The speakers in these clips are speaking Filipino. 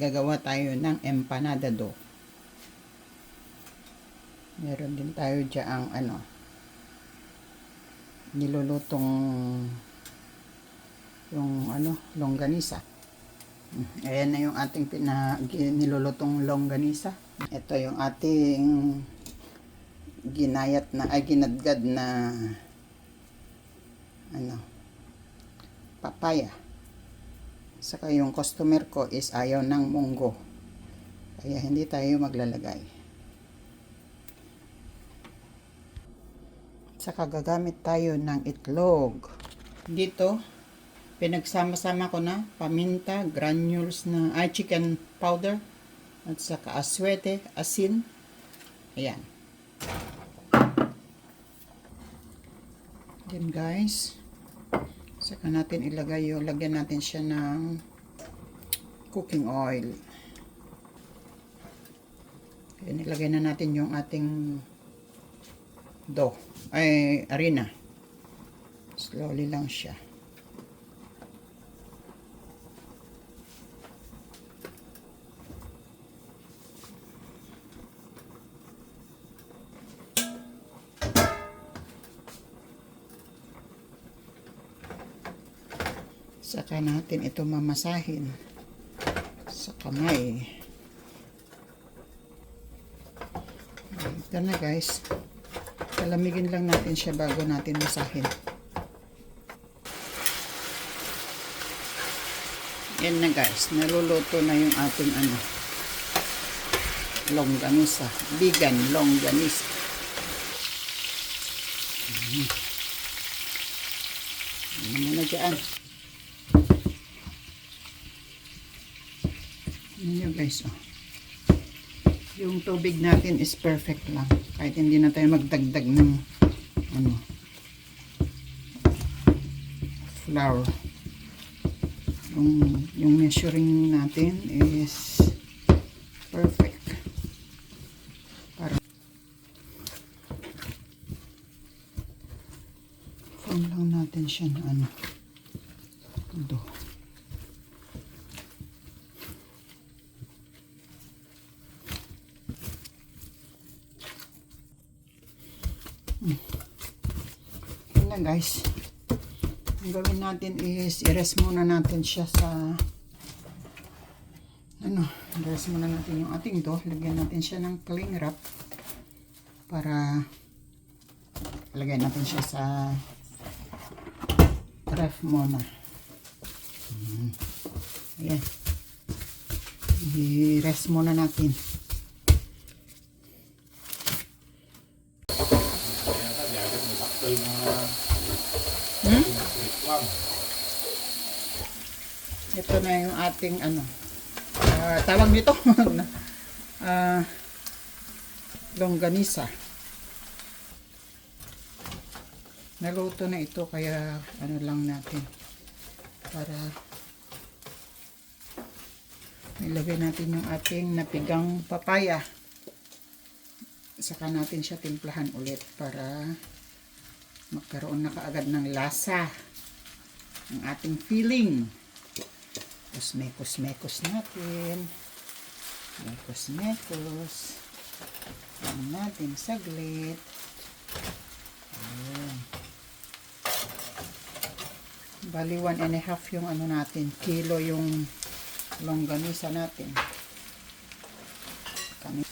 gagawa tayo ng empanada dough. Meron din tayo dyan ano, nilulutong yung ano, longganisa. Ayan na yung ating pina, nilulutong longganisa. Ito yung ating ginayat na, ay ginadgad na ano, papaya. Saka yung customer ko is ayaw ng munggo. Kaya hindi tayo maglalagay. Saka gagamit tayo ng itlog. Dito, pinagsama-sama ko na paminta, granules na, ay chicken powder, at saka aswete, asin. Ayan. Then guys, saka natin ilagay yung, lagyan natin siya ng cooking oil. Ayan, ilagay na natin yung ating dough, ay harina. Slowly lang siya. Saka natin ito mamasahin sa kamay. Ito na guys. Palamigin lang natin siya bago natin masahin. Yan na guys. Naluluto na yung ating ano. Longganisa. Vegan longganisa. Mm. Ano muna dyan. Yun guys. Oh. Yung tubig natin is perfect lang. Kahit hindi na tayo magdagdag ng ano flour. Yung, yung measuring natin is perfect. Para form lang natin siya ano do. Lang guys. Ang gawin natin is i-rest muna natin siya sa ano, i-rest muna natin yung ating to. Lagyan natin siya ng cling wrap para lagay natin siya sa ref muna. Hmm. Ayan. I-rest muna natin. Hmm? Ito na yung ating ano. ah, tawag nito. Ah, longganisa. Naluto na ito kaya ano lang natin para ilagay natin yung ating napigang papaya. Saka natin siya timplahan ulit para magkaroon na kaagad ng lasa ang ating filling. Kusmekos-mekos natin. Mekos-mekos. Ano natin saglit. Ayan. Bali one and a half yung ano natin, kilo yung longganisa natin. Kami.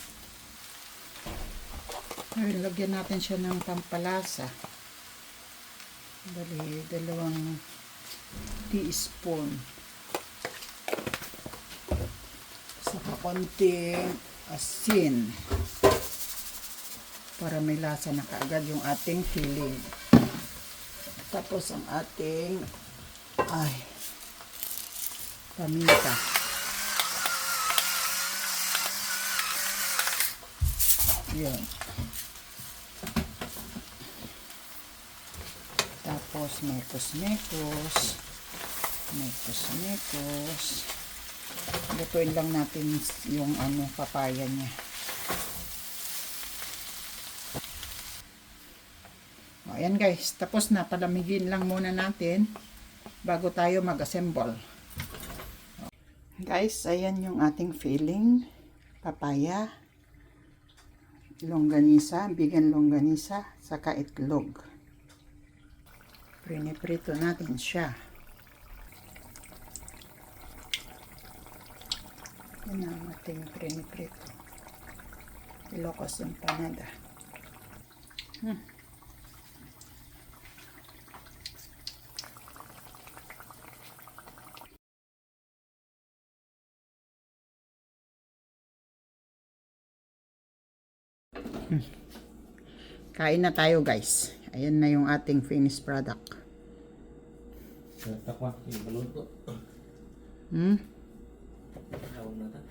Ayun, lagyan natin siya ng pampalasa. Bali, dalawang teaspoon. Saka konting asin. Para may lasa na kaagad yung ating filling. Tapos ang ating ay paminta. Yun. Tapos mekos-mekos. Mekos-mekos. Lutuin lang natin yung ano papaya niya. O, ayan guys. Tapos na. Palamigin lang muna natin bago tayo mag-assemble. Guys, ayan yung ating filling. Papaya, longganisa, bigan longganisa, saka itlog. Priniprito natin siya. Yan ang ating priniprito. Ilocos empanada. Hmm. Kain na tayo guys. Ayan na yung ating finished product. Yung. Hmm? How?